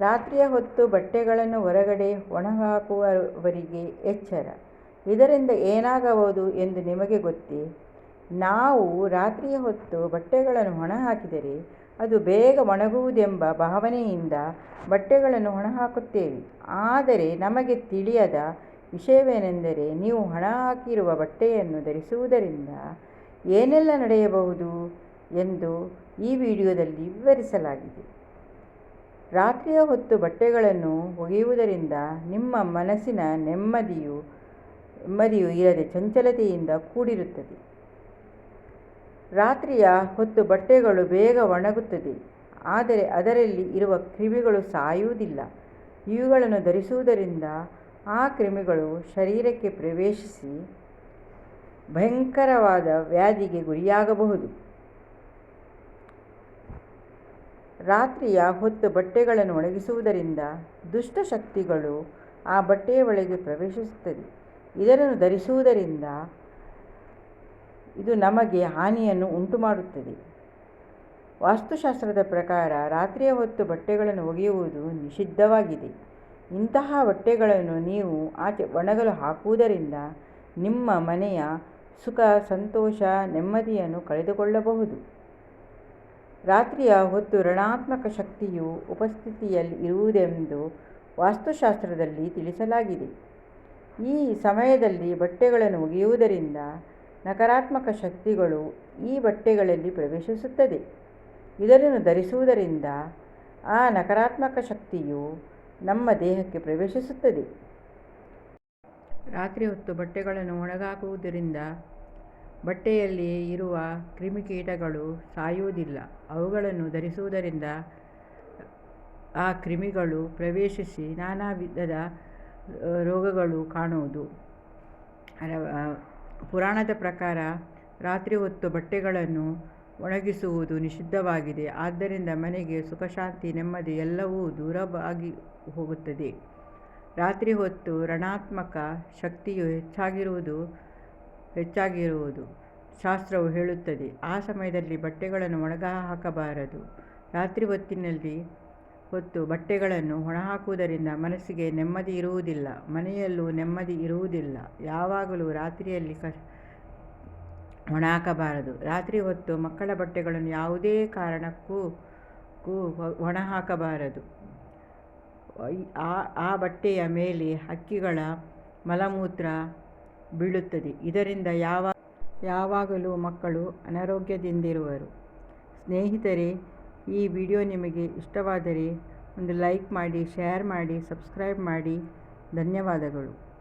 ರಾತ್ರಿಯ ಹೊತ್ತು ಬಟ್ಟೆಗಳನ್ನು ಹೊರಗಡೆ ಒಣಹಾಕುವವರಿಗೆ ಎಚ್ಚರ. ಇದರಿಂದ ಏನಾಗಬಹುದು ಎಂದು ನಿಮಗೆ ಗೊತ್ತೇ? ನಾವು ರಾತ್ರಿಯ ಹೊತ್ತು ಬಟ್ಟೆಗಳನ್ನು ಒಣ ಹಾಕಿದರೆ ಅದು ಬೇಗ ಒಣಗುವುದೆಂಬ ಭಾವನೆಯಿಂದ ಬಟ್ಟೆಗಳನ್ನು ಒಣ ಹಾಕುತ್ತೇವೆ ಆದರೆ ನಮಗೆ ತಿಳಿಯದ ವಿಷಯವೇನೆಂದರೆ ನೀವು ಒಣಹಾಕಿರುವ ಬಟ್ಟೆಯನ್ನು ಧರಿಸುವುದರಿಂದ ಏನೆಲ್ಲ ನಡೆಯಬಹುದು ಎಂದು ಈ ವಿಡಿಯೋದಲ್ಲಿ ವಿವರಿಸಲಾಗಿದೆ. ರಾತ್ರಿಯ ಹೊತ್ತು ಬಟ್ಟೆಗಳನ್ನು ಒಗೆಯುವುದರಿಂದ ನಿಮ್ಮ ಮನಸ್ಸಿನ ನೆಮ್ಮದಿಯು ನೆಮ್ಮದಿಯು ಇರದೆ ಚಂಚಲತೆಯಿಂದ ಕೂಡಿರುತ್ತದೆ. ರಾತ್ರಿಯ ಹೊತ್ತು ಬಟ್ಟೆಗಳು ಬೇಗ ಒಣಗುತ್ತದೆ, ಆದರೆ ಅದರಲ್ಲಿ ಇರುವ ಕ್ರಿಮಿಗಳು ಸಾಯುವುದಿಲ್ಲ. ಇವುಗಳನ್ನು ಧರಿಸುವುದರಿಂದ ಆ ಕ್ರಿಮಿಗಳು ಶರೀರಕ್ಕೆ ಪ್ರವೇಶಿಸಿ ಭಯಂಕರವಾದ ವ್ಯಾಧಿಗೆ ಗುರಿಯಾಗಬಹುದು. ರಾತ್ರಿಯ ಹೊತ್ತು ಬಟ್ಟೆಗಳನ್ನು ಒಣಗಿಸುವುದರಿಂದ ದುಷ್ಟಶಕ್ತಿಗಳು ಆ ಬಟ್ಟೆಯ ಒಳಗೆ ಪ್ರವೇಶಿಸುತ್ತದೆ. ಇದನ್ನು ಧರಿಸುವುದರಿಂದ ಇದು ನಮಗೆ ಹಾನಿಯನ್ನು ಉಂಟುಮಾಡುತ್ತದೆ. ವಾಸ್ತುಶಾಸ್ತ್ರದ ಪ್ರಕಾರ ರಾತ್ರಿಯ ಹೊತ್ತು ಬಟ್ಟೆಗಳನ್ನು ಒಗೆಯುವುದು ನಿಷಿದ್ಧವಾಗಿದೆ. ಇಂತಹ ಬಟ್ಟೆಗಳನ್ನು ನೀವು ಆಚೆ ಒಣಗಲು ಹಾಕುವುದರಿಂದ ನಿಮ್ಮ ಮನೆಯ ಸುಖ, ಸಂತೋಷ, ನೆಮ್ಮದಿಯನ್ನು ಕಳೆದುಕೊಳ್ಳಬಹುದು. ರಾತ್ರಿಯ ಹೊತ್ತು ಋಣಾತ್ಮಕ ಶಕ್ತಿಯು ಉಪಸ್ಥಿತಿಯಲ್ಲಿ ಇರುವುದೆಂದು ವಾಸ್ತುಶಾಸ್ತ್ರದಲ್ಲಿ ತಿಳಿಸಲಾಗಿದೆ. ಈ ಸಮಯದಲ್ಲಿ ಬಟ್ಟೆಗಳನ್ನು ಒಗೆಯುವುದರಿಂದ ನಕಾರಾತ್ಮಕ ಶಕ್ತಿಗಳು ಈ ಬಟ್ಟೆಗಳಲ್ಲಿ ಪ್ರವೇಶಿಸುತ್ತದೆ. ಇದನ್ನು ಧರಿಸುವುದರಿಂದ ಆ ನಕಾರಾತ್ಮಕ ಶಕ್ತಿಯು ನಮ್ಮ ದೇಹಕ್ಕೆ ಪ್ರವೇಶಿಸುತ್ತದೆ. ರಾತ್ರಿ ಹೊತ್ತು ಬಟ್ಟೆಗಳನ್ನು ಒಣಹಾಕುವುದರಿಂದ ಬಟ್ಟೆಯಲ್ಲಿ ಇರುವ ಕ್ರಿಮಿಕೀಟಗಳು ಸಾಯುವುದಿಲ್ಲ. ಅವುಗಳನ್ನು ಧರಿಸುವುದರಿಂದ ಆ ಕ್ರಿಮಿಗಳು ಪ್ರವೇಶಿಸಿ ನಾನಾ ವಿಧದ ರೋಗಗಳು ಕಾಣುವುದು. ಪುರಾಣದ ಪ್ರಕಾರ ರಾತ್ರಿ ಹೊತ್ತು ಬಟ್ಟೆಗಳನ್ನು ಒಣಗಿಸುವುದು ನಿಷಿದ್ಧವಾಗಿದೆ. ಆದ್ದರಿಂದ ಮನೆಗೆ ಸುಖಶಾಂತಿ ನೆಮ್ಮದಿ ಎಲ್ಲವೂ ದೂರವಾಗಿ ಹೋಗುತ್ತದೆ. ರಾತ್ರಿ ಹೊತ್ತು ಋಣಾತ್ಮಕ ಶಕ್ತಿಯು ಹೆಚ್ಚಾಗಿರುವುದು ಶಾಸ್ತ್ರವು ಹೇಳುತ್ತದೆ. ಆ ಸಮಯದಲ್ಲಿ ಬಟ್ಟೆಗಳನ್ನು ಒಣಗ ಹಾಕಬಾರದು ರಾತ್ರಿ ಹೊತ್ತಿನಲ್ಲಿ ಹೊತ್ತು ಬಟ್ಟೆಗಳನ್ನು ಒಣಹಾಕುವುದರಿಂದ ಮನಸ್ಸಿಗೆ ನೆಮ್ಮದಿ ಇರುವುದಿಲ್ಲ. ಮನೆಯಲ್ಲೂ ನೆಮ್ಮದಿ ಇರುವುದಿಲ್ಲ. ಯಾವಾಗಲೂ ರಾತ್ರಿಯಲ್ಲಿ ಒಣ ಹಾಕಬಾರದು ರಾತ್ರಿ ಹೊತ್ತು ಮಕ್ಕಳ ಬಟ್ಟೆಗಳನ್ನು ಯಾವುದೇ ಕಾರಣಕ್ಕೂ ಒಣ ಹಾಕಬಾರದು ಆ ಆ ಬಟ್ಟೆಯ ಮೇಲೆ ಹಕ್ಕಿಗಳ ಮಲಮೂತ್ರ ಬೀಳುತ್ತದೆ. ಇದರಿಂದ ಯಾವ ಯಾವಾಗಲೂ ಮಕ್ಕಳು ಅನಾರೋಗ್ಯದಿಂದಿರುವರು. ಸ್ನೇಹಿತರೆ ಈ ವಿಡಿಯೋ ನಿಮಗೆ ಇಷ್ಟವಾದರೆ ಒಂದು ಲೈಕ್ ಮಾಡಿ, ಶೇರ್ ಮಾಡಿ, ಸಬ್ಸ್ಕ್ರೈಬ್ ಮಾಡಿ. ಧನ್ಯವಾದಗಳು.